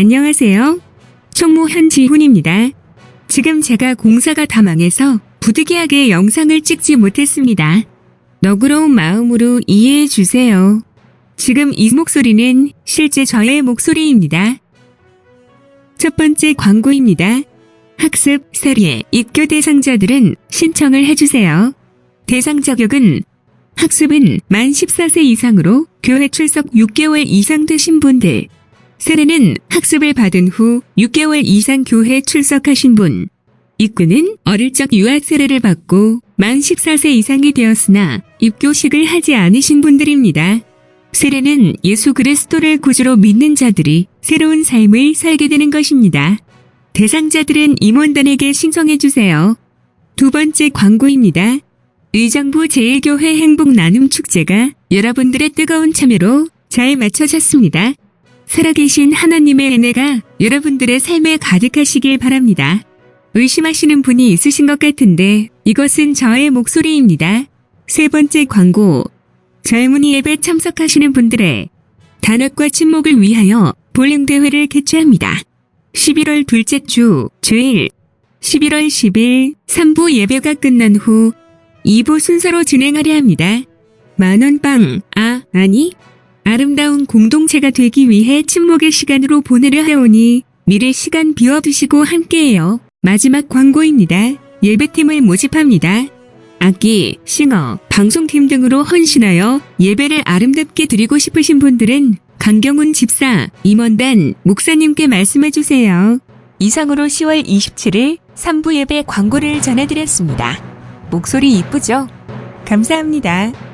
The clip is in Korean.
안녕하세요. 총무 현지훈입니다. 지금 제가 공사가 다 망해서 부득이하게 영상을 찍지 못했습니다. 너그러운 마음으로 이해해 주세요. 지금 이 목소리는 실제 저의 목소리입니다. 첫 번째 광고입니다. 학습, 세리의 입교 대상자들은 신청을 해주세요. 대상 자격은 학습은 만 14세 이상으로 교회 출석 6개월 이상 되신 분들, 세례는 학습을 받은 후 6개월 이상 교회 출석하신 분, 입구는 어릴 적 유아 세례를 받고 만 14세 이상이 되었으나 입교식을 하지 않으신 분들입니다. 세례는 예수 그리스도를 구주로 믿는 자들이 새로운 삶을 살게 되는 것입니다. 대상자들은 임원단에게 신청해 주세요. 두 번째 광고입니다. 의정부 제1교회 행복 나눔 축제가 여러분들의 뜨거운 참여로 잘 맞춰졌습니다. 살아계신 하나님의 은혜가 여러분들의 삶에 가득하시길 바랍니다. 의심하시는 분이 있으신 것 같은데 이것은 저의 목소리입니다. 세 번째 광고. 젊은이 예배 참석하시는 분들의 단합과 친목을 위하여 볼링 대회를 개최합니다. 11월 둘째 주 주일 11월 10일 3부 예배가 끝난 후 2부 순서로 진행하려 합니다. 만원빵, 아, 아니, 아름다운 공동체가 되기 위해 침묵의 시간으로 보내려 하오니 미래 시간 비워두시고 함께해요. 마지막 광고입니다. 예배팀을 모집합니다. 악기, 싱어, 방송팀 등으로 헌신하여 예배를 아름답게 드리고 싶으신 분들은 강경훈 집사, 임원단, 목사님께 말씀해주세요. 이상으로 10월 27일 3부 예배 광고를 전해드렸습니다. 목소리 이쁘죠? 감사합니다.